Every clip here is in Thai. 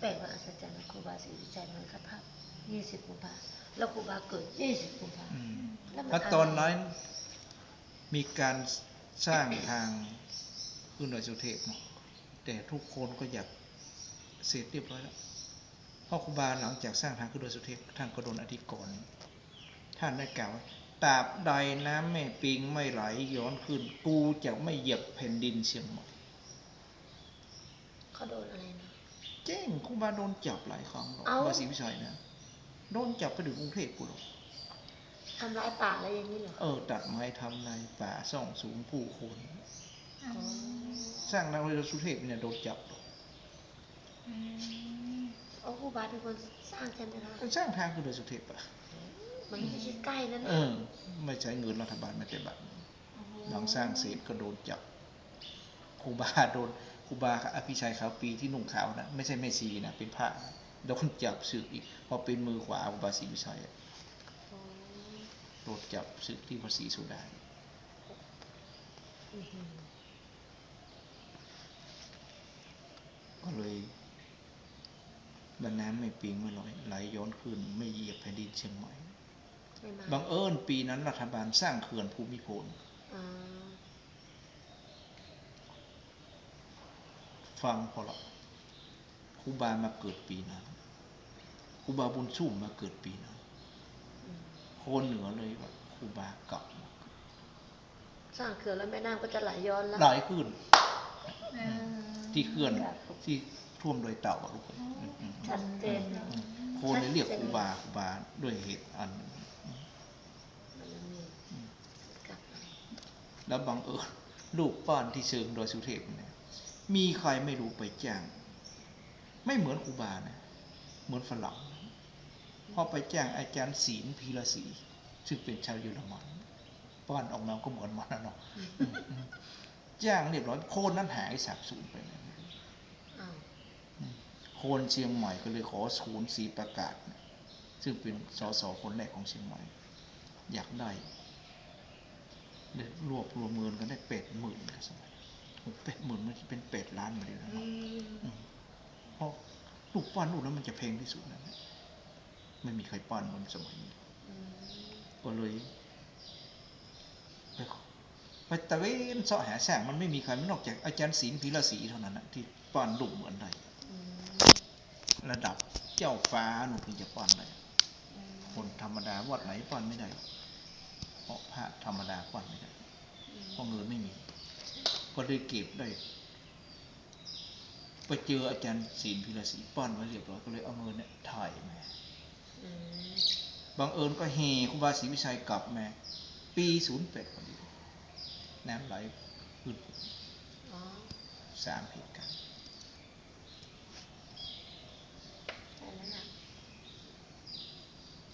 แปลกว่าอัศจรรย์นะครูบาศรีวิชัยมันคัดภาพยี่สิบกุมภาแล้วครูบาเกิดยี่สิบกุมภาอืมแล้วมัเพราะตอนนั้นมีการสร้างทางขึ้นดอยสุเทพเนาะแต่ทุกคนก็อยากเสร็จเรียบร้อยแล้วเพ่อครูบาหลังจากสร้างทางขึ้นดอยสุเทพท่านก็โดนอธิกรณ์ท่านได้กล่าวว่าตราบใดน้ำแม่ปิงไม่ไหลย้อนขึ้น กูจะไม่เหยียบแผ่นดินเชียงใหม่เขาโดนอะไรนะ เจ้งครูบาโดนจับหลายครั้งหรอกเอ้าครูบาศรีวิชัยนะโดนจับไปถึงกรุงเทพกูหรอกทำร้ายป่าอะไรอย่างนี้เหรอ เออ ตัดไม้ทำในป่าส่องสูงผู้คนอ๋อสร้างนางเรือสุเทพเนี่ยโดนจับหรอกเอาครูบาเป็นคนสร้างใช่ไหมคะสร้างทางคือเรือสุเทพอะมันไม่ใช่ใกล้นั่นเออ ไม่ใช้เงินรัฐบาลไม่แต่บาทหลังสร้างเสร็จก็โดนจับครูบาโดน ครูบาอภิชัยขาวปีที่นุ่งขาวนะไม่ใช่แม่ชีนะเป็นพระโดนจับศึกอีกพอเป็นมือขวาครูบาศรีวิชัยโดนจับศึกที่ภาษีสุดาก็เลยบรรน้ำไม่ปิงไม่ลอยไหลย้อนขึ้นไม่เหยียบแผ่นดินเชียงใหม่ไม่มาบังเอิญปีนั้นรัฐบาลสร้างเขื่อนภูมิพล อ่า ฟังพอละครูบามาเกิดปีนั้นครูบาบุญชุ่มมาเกิดปีนั้นอืมโคนเหนือเลยแบบครูบากลับมาสร้างเขื่อนแล้วแม่น้ำก็จะไหลย้อนแล้วไหลขึ้นที่เขื่อนที่ท่วมโดยเต่าอะลูกเอ้ยอืมอืมชัดเจนอืมโคนเลยเรียกครูบาครูบาด้วยเหตุอันหนึ่งมันมีกลับมาแล้วบังเอิญลูกป้านที่เชิงดอยสุเทพเนี่ย มีใครไม่รู้ไปแจ้ง ไม่เหมือนครูบานะ เหมือนฝรั่งพอไปแจ้งอาจารย์ศีลพีระศรีซึ่งเป็นชาวเยอรมันป้านออกมาก็เหมือนมันนะเนาะอืมอืมจ้งเรียบร้อยโคนนั้นหายสาบสูญไปเลยโคนเชียงใหม่ก็เลยขอศูนย์สีประกาศ ซึ่งเป็นสสคนแรกของเชียงใหม่ อยากได้รวบรวมเงินกันได้เป็ดหมื่นกันสมัย เป็ดหมื่นมันจะเป็นเป็ดล้านมาเลยนะอืเนาะมอืมเพราะลูกปั้นลูกนั้นมันจะแพงที่สุดนะไม่มีใครปั้นเหมือนสมัยนี้อืมก็เลยไปไปตะเวนเสาะหาแสงมันไม่มีใครนอกจากอาจารย์ศิลป์พีระศรีเท่านั้นนะที่ปั้นลูกเหมือนได้อืมระดับเจ้าฟ้าหนูถึงจะปั้นได้อืมคนธรรมดาวัดไหนปั้นไม่ได้เพราะพระธรรมดาปั้นไม่ได้เพราะเงินไม่มี ก็เลยเก็บได้ไปเจออาจารย์ศีลพิรศรีปั้นไว้เรียบร้อยก็เลยเอาเงินเนี่ยถ่ายมาอืมบังเอิญก็เฮครูบาศรีวิชัยกลับมาปีศูนย์แปดพอดีน้ำไหลขึ้นอ๋อสามเหตุการณ์ใช่แล้วล่ะ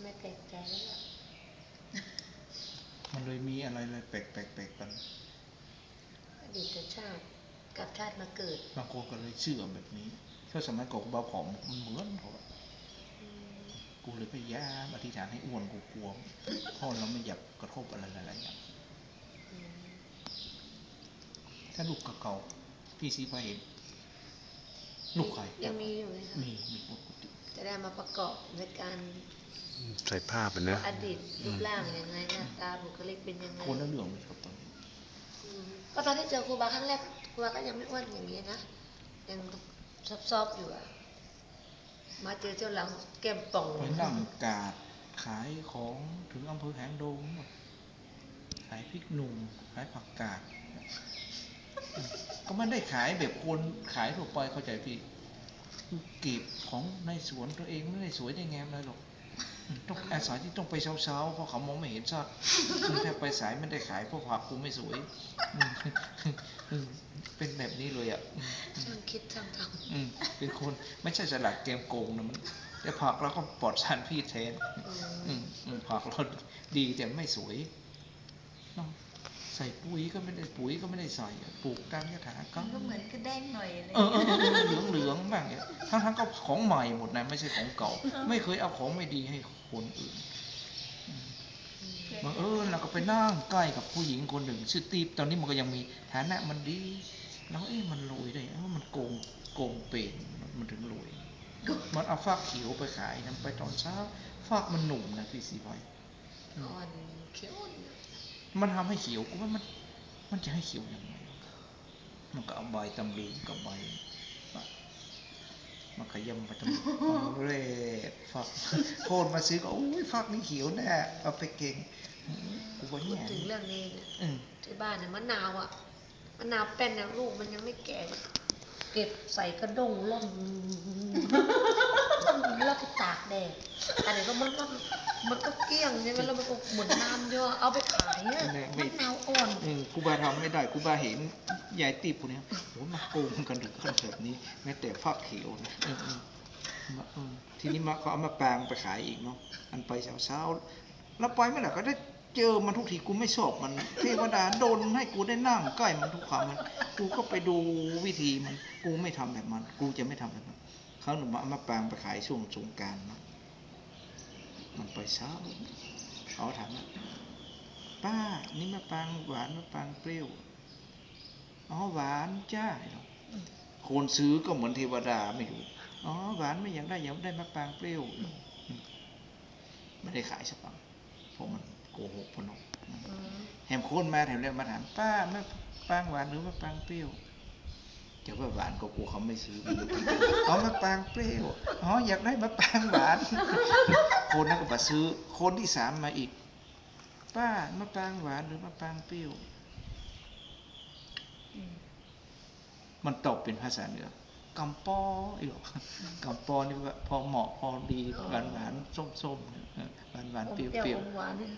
ไม่แปลกใจแล้วล่ะมันเลยมีอะไรอะไรแปลกแปลกแปลกกัน อดีตชาติกลับชาติมาเกิด บางคนก็เลยเชื่อแบบนี้ถ้าสมัยก่อนครูบาผอมมันเหมือนเขาอะอืมกูเลยพยายามอธิษฐานให้อ้วนกูกลัวเพราะเราไม่อยากกระทบอะไรหลายๆอย่างอืมถ้าลูกเก่าๆพี่ซีพาเห็นลูกใครยังมีอยู่ไหมคะมีมีปกติจะได้มาประกอบในการใส่ภาพอะนะอดีตรูปร่างยังไงหน้าตาบุคลิกเป็นยังไงคนละเรื่องเลยครับตอนนี้อืม ก็ตอนที่เจอครูบาครั้งแรกครูบาก็ยังไม่อ้วนอย่างนี้นะยังซอบๆอยู่อะมาเจอเจ้าหลังแก้มป่องไปนั่งกาดขายของถึงอำเภอแหงดงขายพริกหนุ่มขายผักกาดก็ไม่ได้ขายแบบคนขายทั่วไปเข้าใจพี่เก็บของในสวนตัวเองไม่ได้สวยได้งามอะไรหรอก ต้องอาศัยที่ต้องไปเช้าๆเพราะเขามองไม่เห็นชัดถ้าไปสายไม่ได้ขายเพราะผักกูไม่สวยอืมเป็นแบบนี้เลยอะช่างคิดช่างทอืมเป็นคนไม่ใช่ฉลาดเกมโกงนะมันแต่ผักเราก็ปลอดสารพิษแทนำอือืมมอืมผักเราดีแต่ไม่สวยเนาะ ใส่ปุ๋ยก็ไม่ได้ปุ๋ยก็ไม่ได้ใส่อะปลูกตามยถากรรมก็เหมือนกระแด้งหน่อยอะไรเออเออเออเหลืองเหลืองๆบ้างเนี่ยทั้งทั้งๆก็ของใหม่หมดนะไม่ใช่ของเก่า ไม่เคยเอาของไม่ดีให้คนอื่นบังเอิญเราก็ไปนั่งใกล้กับผู้หญิงคนหนึ่งชื่อตีบตอนนี้มันก็ยังมีฐานะมันดีแล้วเอ๊ะมันรวยได้เอ้ามันโกงโกงเปรนมันถึงรวยอมันเอาฟากเขียวไปขายนะไปตอนเช้าฟากมันหนุ่มนะพี่สีพลอยอ่อนเขียวอ่อน มันทำให้เขียวกูว่ามัน มันจะให้เขียวยังไงมันก็เอาใบตำลึงกับใบมามาขยำไปตำลึงเอาเรดฝักโคนมาซื้อก็อุ้ยฝักนี่เขียวแน่เอาไปเก่งกูว่าพูดแย่ถึงเรื่องนี้เนี่ยอืมที่บ้านเนี่ยมะนาวอะมะนาวเป็นนะลูกมันยังไม่แก่เก็บใส่กระด้งล่ม แล้วก็ตากแดดอันนี้ก็มันก็มันก็เกลี้ยงใช่ไหมแล้วมันก็เหมือนน้ำเยอะเอาไปขายเนี่ยมะนาวอ่อนอืมกูบาทำไม่ได้กูบาเห็นยายตีบกูเนี้ยโหมาโกงกันถึงขนาดแบบนี้แม้แต่ฝักเขียวนะทีนี้มาเขาเอามาแปลงไปขายอีกเนาะอันไปเช้าๆแล้วไปเมื่อไหร่ก็ได้เจอมันทุกทีกูไม่ชอบมันเทวดาโดนให้กูได้นั่งใกล้มันทุกครั้งมัน กูก็ไปดูวิธีมัน กูไม่ทำแบบมัน กูจะไม่ทำแบบมัน เขาหนูมาเอามาแปลงไปขายช่วงสงกรารเนาะมันไปเช้าเขาถามว่าป้า นี่มะปรางหวานมะปรางเปรี้ยวอ๋อหวานจ้าคนซื้อก็เหมือนเทวดาไม่รู้อ๋อหวานไม่อยากได้อยากได้มะปรางเปรี้ยวอืมไม่ได้ขายสักปังเพราะมันโกหกพนกอืมแหมโคนมาแถวเรียกมาถามป้ามะปรางหวานหรือมะปรางเปรี้ยว จะว่าหวานก็กลัวเขาไม่ซื้อมันจะกินอ๋อมะปรางเปรี้ยวอ๋ออยากได้มะปรางหวาน คนนั้นก็มาซื้อ คนที่สามมาอีก ป้ามะปรางหวานหรือมะปรางเปรี้ยวอืมมันตกเป็นภาษาเหนือกำปออีกหรอกำปอนี่ว่าพอเหมาะพอดีหวานหวานส้มส้มๆหวานหวานๆเปรี้ยวอมเปรี้ยวอมหวานเนี่ย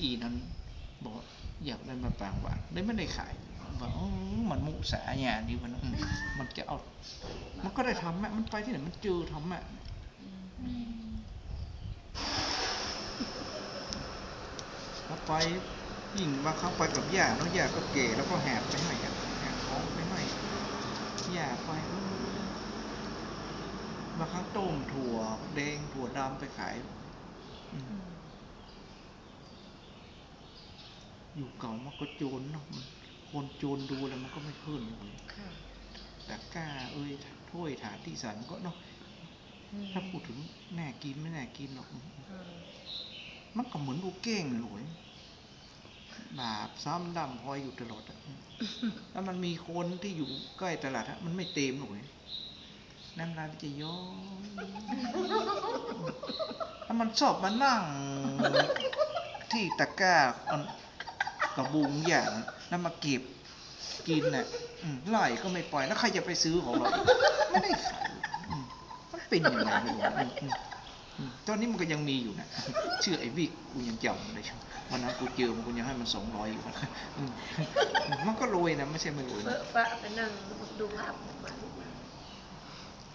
อีนั้นบอกว่าอยากได้มะปรางหวานได้ไม่ได้ขาย บอกอ๋อมันมุสาญานี่มันอืมมันจะเอา มันก็ได้ทำแม่มันไปที่ไหนมันเจอทำแม่อืมแล้วไปยิ่งบางครั้งไปกับย่าแล้วย่าก็เก๋แล้วก็แหบไปให้อะแหบของไปให้ย่าไปเออบางครั้งต้มถั่วแดงถั่วดำไปขายอืมอืมอยู่เก่ามันก็โจรเนาะมัน คนโจรดูแล้วมันก็ไม่ขึ้นเลยค่ะแต่กล้าเอ้ยถ้วยถาดที่สันก็เนาะอืมถ้าพูดถึงแน่กินไม่แน่กินหรอกอืมมันก็เหมือนลูกเก้งเลยหลวยบาปซ้ำดำพอยอยู่ตลอดอะแล้วมันมีคนที่อยู่ใกล้ตลาดอะมันไม่เต็มหลวยน้ำลายมันจะย้อยแล้วมันชอบมานั่ง ที่ตะกร้าอันกระบุงอย่าง แล้วมาเก็บกินน่ะอืมไล่ก็ไม่ปล่อยแล้วใครจะไปซื้อของเราอีกไม่ได้ขายอืมมันเป็นยังไงไม่รู้อืมอืมอืมตอนนี้มันก็ยังมีอยู่นะชื่อไอ้วิกกูยังจำเลยวันนั้นกูเจอมันกูยังให้มันสองร้อยอยู่นะอืมมันก็รวยนะไม่ใช่ไม่รวยเปนะอะปะไปนั่งดูภาพของมัน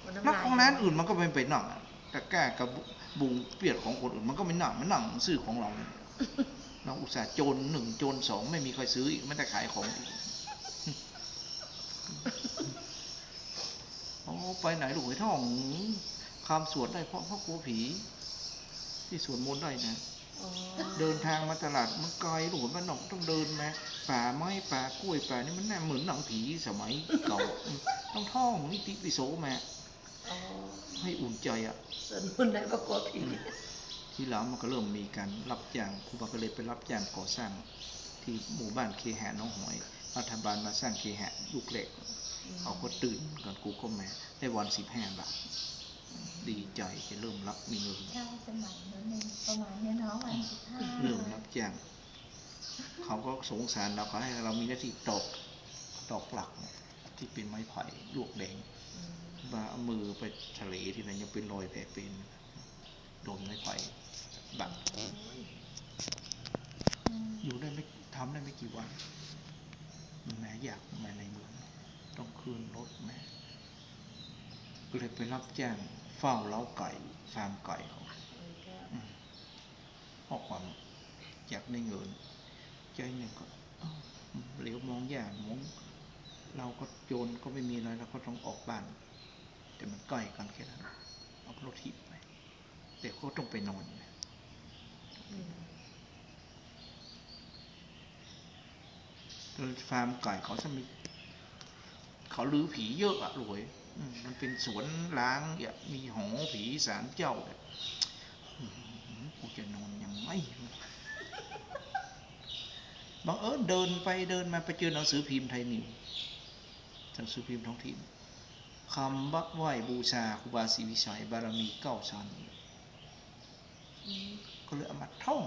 วันนักลายของร้านอื่นมันก็ไม่ไปนั่งอะตะกร้ากับบุงเปียดของคนอื่นมันก็ไม่นั่งมันนั่งซื้อของเราเนี่ย เราอุตส่าห์โจรหนึ่งโจรสองไม่มีใครซื้ออีกไม่ได้ขายของอีกโอ้ไปไหนหลวงไอ้ท่องคำสวดได้เพราะเพราะกลัวผี ที่สวดมนต์ได้นะอ๋อเดินทางมาตลาดมันไกลหลวงบ้านนอกต้องเดินมาป่าไม้ป่ากล้วยป่านี่มันน่าเหมือนหนังผีสมัยเก่าอืมต้องท่องนิติปิโสมาอ๋อให้อุ่นใจอะส่วนมนต์ไหนประกอบผี ทีหลังมันก็เริ่มมีการรับจ้างครูบาก็เลยไปรับจ้างก่อสร้างที่หมู่บ้านเคหะน้องหอย รัฐบาลมาสร้างเคหะลูกเหล็กเขาก็ตื่นก่อนกูก็มาได้วันสิบห้าบาทดีใจจะเริ่มรับมีเงินใช่สมัยนั้นเองประมาณเนี้ยเนาะวันสิบห้าเริ่มรับจ้างเขาก็สงสารเราเขาให้เรามีหน้าที่ตอกตอกหลักที่เป็นไม้ไผ่ลวกแดงอืมมาเอามือไปทะเลที่ไหนยังเป็นรอยแผลเป็นโดนไม้ไผ่บัก โอ้ย อยู่ได้ไม่ทำได้ไม่ กี่วันแม่อยากมาในเมืองต้องคืนรถแม่ก็เลยไปรับจ้างเฝ้าเล้าไก่ฟาร์มไก่เขามันก็อืมเพราะความอยากได้เงินใจหนึ่งก็เอ้าเหลียวมองอย่างมองเราก็โจรก็ไม่มีอะไรเราก็ต้องออกบ้าน แต่มันใกล้กันแค่นั้นเอารถถีบไปแต่ก็ต้องไปนอนนะอืม แล้วฟาร์มไก่เขาจะมีเขาลือผีเยอะอะรวยอืมมันเป็นสวนล้างเนี่ยมีหอผีสารเจ้าเนี่ยอื้อหือกูจะนอนยังไงบังเอิญเดินไปเดินมาไปเจอหนังสือพิมพ์ไทยนิวหนังสือพิมพ์ท้องถิ่นคำบักไหวบูชาครูบาศรีวิชัยบารมีเก้าชั้นอืมก็เลยเอามาท่อง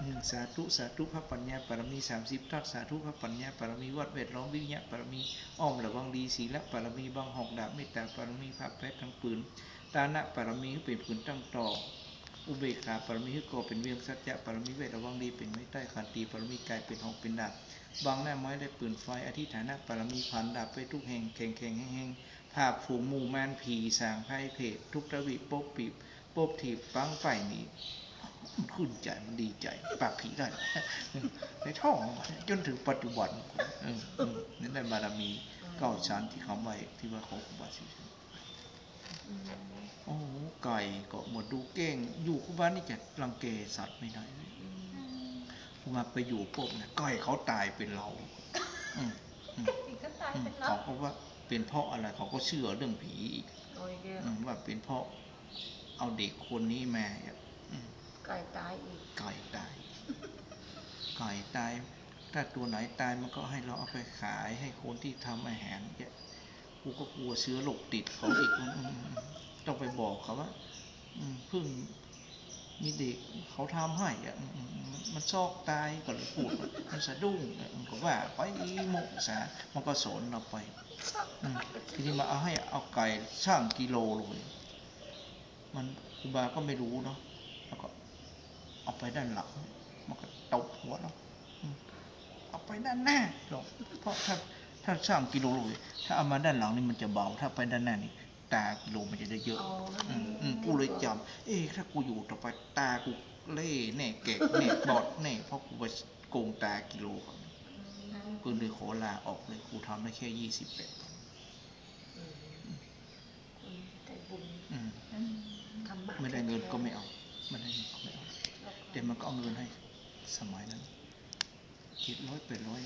อืมอืมสาธุสาธุพระปัญญาปรมีสามสิบทัศสาธุพระปัญญาปรมีวัดเวทล้อมวิญญาปรมีอ้อมระวังดีศีละปรมีบังหอกดาบเมตตาปรมีพระแพทย์ทั้งปืนตานะปรมีเป็นปืนตั้งต่ออุเบกขาปรมีคือก่อเป็นเวียงสัจจะปรมีเวทระวังดีเป็นไม้ใต้ขันตีปรมีกายเป็นหอกเป็นดาบบางหน้าไม้ได้ปืนไฟอธิฐานะปรมีพันดาบไปทุกแห่งแข่งแข่งแห่งแห่งภาพฝูงหมู่แมนผีสางไพ่เพศทุกตะวิปบปีบปบถีบฟังไฟนี่มัน ขึ้นใจมันดีใจ ปาบผีได้ในท่องจนถึงปัจจุบันนั่นได้บารมีเก้าชั้นที่เขาไว้ที่ว่าเขาคุบาศรีอืมโอ้ไก่ก็หมดดูเก้งอยู่คุบ้านนี่จะรังเกสัตว์ไม่ได้เลยอืมคุมาไปอยู่ปุ๊บเนี่ยไก่เขาตายเป็นเราเขาก็ว่าเป็นเพราะอะไรเขาก็เชื่อเรื่องผีอีกว่าเป็นเพราะเอาเด็กคนนี้มา ไก่ตายอีกไก่ตายไก่ตาย ถ้าตัวไหนตายมันก็ให้เราเอาไปขายให้คนที่ทำอาหารเนี่ยกูก็กลัวเชื้อโรคติดเขาอีกต้องไปบอกเขาว่าอืมเพิ่งมีเด็กเขาทำให้อะมันซอกตายก็เลยพูดว่ามันสะดุ้งมันก็ว่าไปหมกษามันก็สนเราไปทีนี้มาเอาให้เอาไก่ช่างกิโลเลย มันครูบาก็ไม่รู้เนาะ เอาไปด้านหลังมันก็ตบหัวเราอืมเอาไปด้านหน้าหรอกเพราะถ้าถ้าสร้างกิโลเลยถ้าเอามาด้านหลังนี่มันจะเบา ถ้าไปด้านหน้านี่ตากิโลมันจะได้เยอะเอาอืมอืมกูเลยจำเอ๊ะถ้ากูอยู่ต่อไปตากูเล่แน่แก่แน่บอดแน่เพราะกูไปโกงตากิโลก่อนกูเลยขอลาออกเลยกูทำได้แค่ยี่สิบแปดอืมคนใจบุญอืมอืมทำบาปไม่ได้เงินก็ไม่เอาไม่ได้เงินก็ไม่เอา แต่มันก็เอาเงินให้สมัยนั้นเจ็ดร้อยแปดร้อย